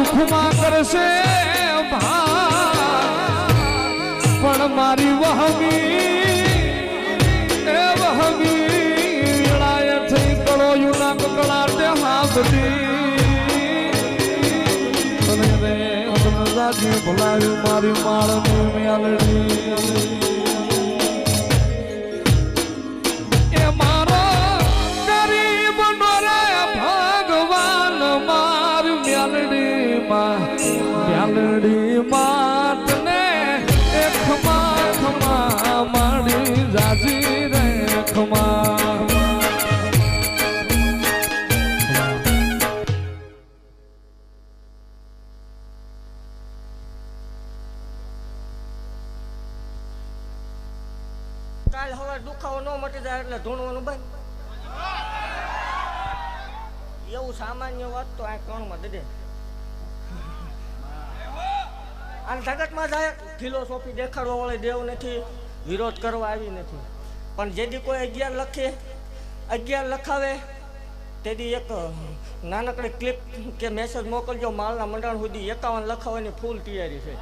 દુઃખમાં કરશે પણ મારી વહમી, એ વહમી લાય થઈ કળો યુના કકળાટે હાથથી રે રાજી ભલાયું મારી માળની મ્યાલડી. એ માં મ્યાલડી માતને એ ખમા ખમા માડી જાજી રે ખમા કાલ હવે દુખાવો ન મટી જાય એટલે ધૂણવાનું બંધ. એવું સામાન્ય વાત તો આ કણમાં દે અને જગતમાં જાય ફિલોસોફી દેખાડવા વાળી દેવ નથી, વિરોધ કરવા આવી નથી. પણ જેથી કોઈ અગિયાર લખે, અગિયાર લખાવે તેથી એક નાનકડી ક્લિપ કે મેસેજ મોકલજો માલના મંડાણ સુધી એકાવન લખાવવાની ફૂલ તૈયારી છે.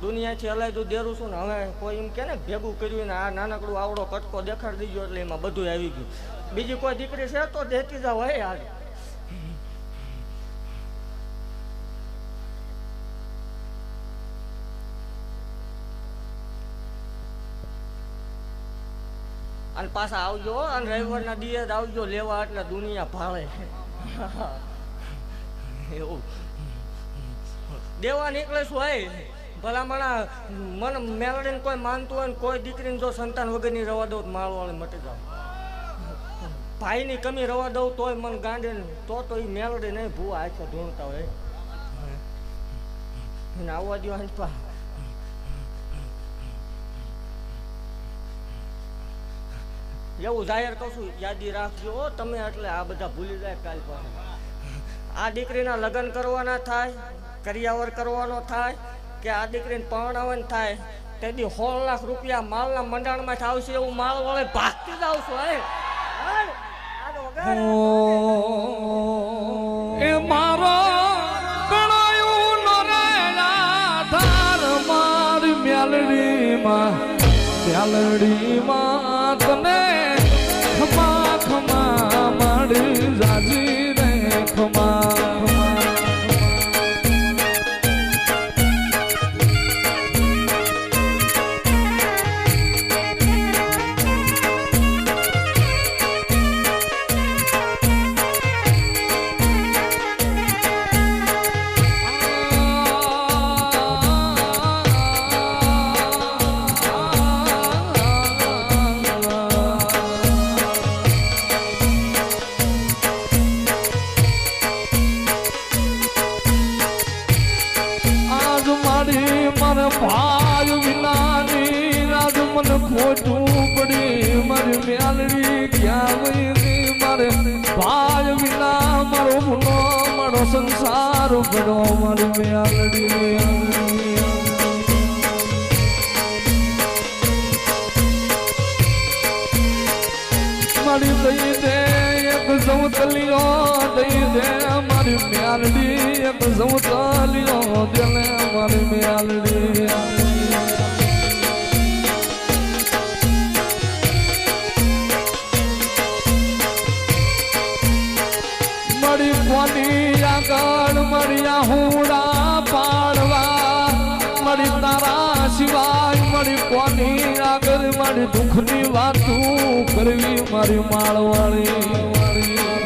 દુનિયાથી અલાયદું દેરું છું ને, હવે કોઈ એમ કે ને, ભેગું કર્યું ને, આ નાનકડું આવડો કટકો દેખાડી દીધો એટલે એમાં બધું આવી ગયું. બીજી કોઈ દીકરી છે તો દેતી જાવ હોય યાર અને પાછા આવજો અને રવિવારના જ આવજો લેવા એટલે દુનિયા ભાળે. એવું. દેવા નીકળે શું હોય ભલામણા મન મેલડીને કોઈ માનતું હોય ને કોઈ દીકરીને જો સંતાન વગરની રવા દઉં તો માળવાળી મટી જાઉં. ભાઈની કમી રવા દઉં તોય મન ગાંડે તો તો એ મેળડે નહીં ભૂવા આખો ધૂણતા હોય. આવવા દો હંચપા એવું જાહેર કહું યાદી રાખજો તમે એટલે આ બધા ભૂલી જાય કાલ પાસે આ દીકરીના લગ્ન કરવાના થાય, કરિયાવર કરવાનો થાય, કે આ દીકરીને પરણાવન થાય તેથી સોળ લાખ રૂપિયા માલના મંડાણમાં આવશે એવું માલ વળે ભાગતી જ આવશો, હે? એ મારો ધાર માર મ્યાલડી માં ખમા ખોટું પડી મારી મ્યાલડી ક્યાં મારે ભાઈ વિના મારો ગુનો મારો સંસાર પડ્યો મારી મ્યાલડી મારી દઈ દે એક જવતલિયો, દઈ દે મારી મ્યાલડી એક જવતલિયો. દિલે મારી મ્યાલડી મળી કોની આગળ મળ્યા હુડા પાડવા. મળી તારા સિવાય મળી કોની આગળ, મારી દુઃખની વાતું કરવી મારી માળવાળી.